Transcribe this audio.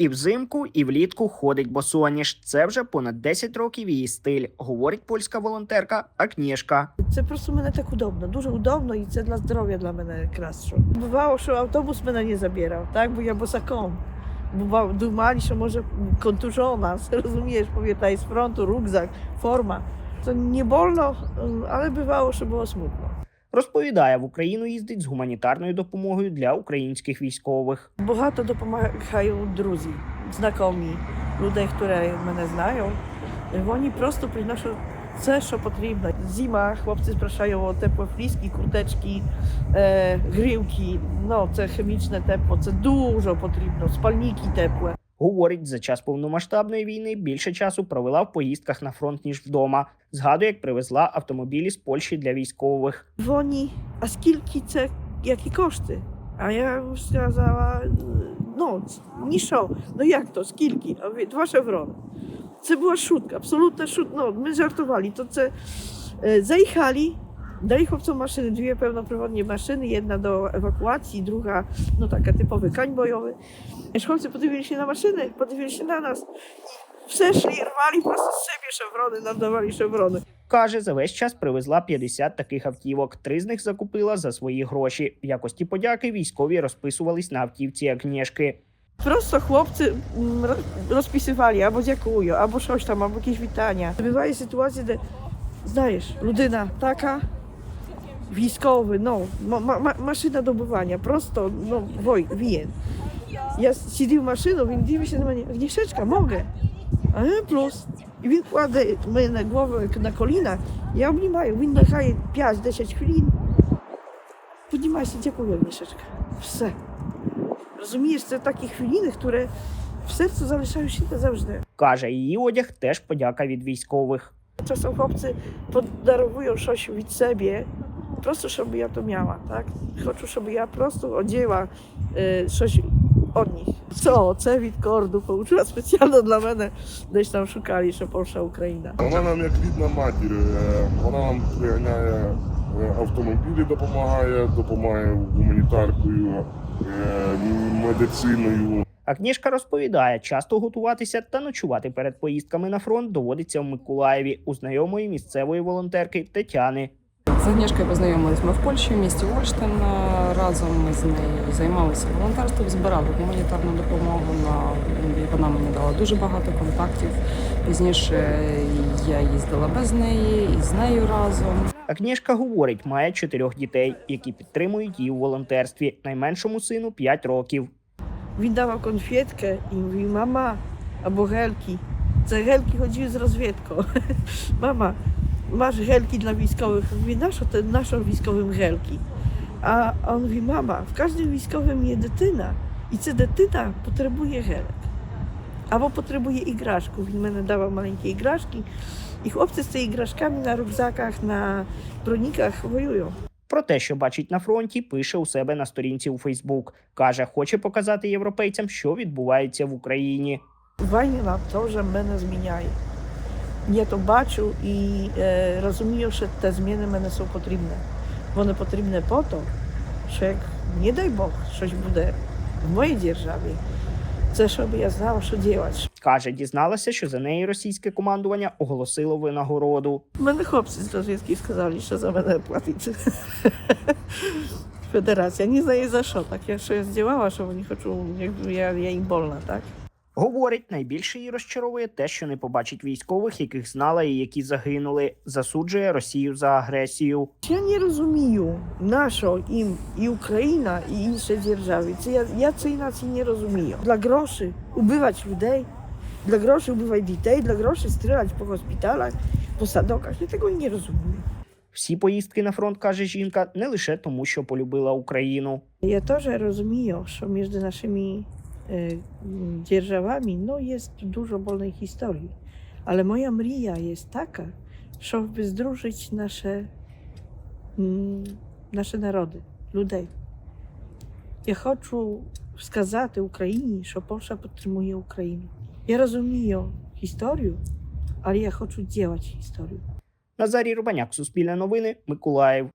І взимку, і влітку ходить босоніж. Це вже понад 10 років її стиль, говорить польська волонтерка Агнєшка. Це просто мене так удобно, дуже удобно і це для здоров'я для мене краще. Бувало, що автобус мене не забирав, так, бо я босаком. Бував, думали, що може контужона, розумієш, повітай з фронту, рюкзак, форма. Це не больно, але бувало, що було смутно. Розповідає, в Україну їздить з гуманітарною допомогою для українських військових. Багато допомагають друзі, знайомі, люди, які мене знають. Вони просто приносять все, що потрібно. Зима, хлопці спрашають о теплі фліски, куртечки, е, грілки. Ну, це хімічне тепло, це дуже потрібно. Спальники теплі. Говорить, за час повномасштабної війни більше часу провела в поїздках на фронт ніж вдома. Згадує, як привезла автомобілі з Польщі для військових. Вони, а скільки це, які кошти? А я сказала, ну, нічого, ну як то, скільки? А ви, два шеврони. Це була шутка, абсолютна шутка. Ну, ми жартували, то це е, заїхали, dali chłopcom maszyny, dwie pełnoprawodnie maszyny, jedna do ewakuacji, druga, no taka typowy kań bojowy. Wiesz, Chłopcy podywili się na maszyny, podywili się na nas. Przeszli, rwali prosto z siebie szewrony, nam dawali szewrony. Каже, за весь час привезла 50 таких автівок. Три з них закупила за свої гроші. В якості подяки військові розписувались на автівці Агнєшки. Prosto chłopcy mm, ro- rozpisywali, albo dziękują, albo coś tam, albo jakieś witania. Bywają sytuacje, gdzie znajesz, ludyna taka, wійськовий, no, ma, ma, ma- maszyna dobywania, prosto, no, woj, wien. Ja siedział w maszyną, він дивиться на мене, Agnieszeczka, mogę. A plus. I він kładzie mnie na głowę, na kolina, ja obnimaję, він нахає 5-10 хвилин. Піднімай się, dziękuję, Agnieszeczka. Все. Розумієш, це такі хвилини, які в серці залишаються завжди. Каже, її одяг теж подяка від військових. Czasem chłopcy podarowują coś від себе, просто щоб я то miała, так? Хочу, щоб я просто одягла е, щось від них. Co? Це від корду получила спеціально для мене, десь там шукали, що Польща, Україна. Вона нам як рідна матір. е, Вона нам приганяє е, автомобілі, допомагає, допомагає гуманітаркою, е, медициною. Агнєшка розповідає, часто готуватися та ночувати перед поїздками на фронт доводиться в Миколаєві у знайомої місцевої волонтерки Тетяни. З Агнішкою познайомились ми в Польщі, в місті Ольштин. Е, Разом ми з нею займалися волонтерством, збирали гуманітарну допомогу. На вона мені дала дуже багато контактів. Пізніше я їздила без неї і з нею разом. Агнєшка говорить, має чотирьох дітей, які підтримують її у волонтерстві. Найменшому сину 5 років. Він давав конфетkę і mama, albo helki. Це гельки chodziły z розвідкою. Mama, masz helki dla wojskowych. Mówi, naszo, te, naszą wojskowym helki. A on mówi, mama, w każdym wojskowym jest dytyna. I це дитина потребує гелек. Або потребує іграшку. Він мене давав маленькі іграшки. І хлопці з цими іграшками на рюкзаках, на броніках воюють. Про те, що бачить на фронті, пише у себе на сторінці у Фейсбук. Каже, хоче показати європейцям, що відбувається в Україні. Війна теж мене зміняє. Я то бачу і е, розумію, що ті зміни мене są потрібні. Вони потрібні по то, що як, не дай Бог, щось буде в моїй державі, це щоб я знала, що робити. Каже, дізналася, що за неї російське командування оголосило винагороду. Мене хлопці з розвідки сказали, що за мене платить. Федерація. Не знаю за що. Так я щось зробила, що вони хочу, якби я, я їм больна, так? Говорить, найбільше її розчаровує те, що не побачить військових, яких знала і які загинули. Засуджує Росію за агресію. Я не розумію, на що їм і Україна, і інші держави. Це я, я цієї нації не розумію. Для грошей убивати людей, для грошей убивати дітей, для грошей стріляти по госпіталях, по садоках. Я того не розумію. Всі поїздки на фронт, каже жінка, не лише тому, що полюбила Україну. Я теж розумію, що між нашими м, державами ну, є дуже больної історії. Але моя мрія є така, щоб здружити наші, м, наші народи, людей. Я хочу сказати Україні, що Польща підтримує Україну. Я розумію історію, але я хочу робити історію. Назарій Рубаняк, Суспільне новини, Миколаїв.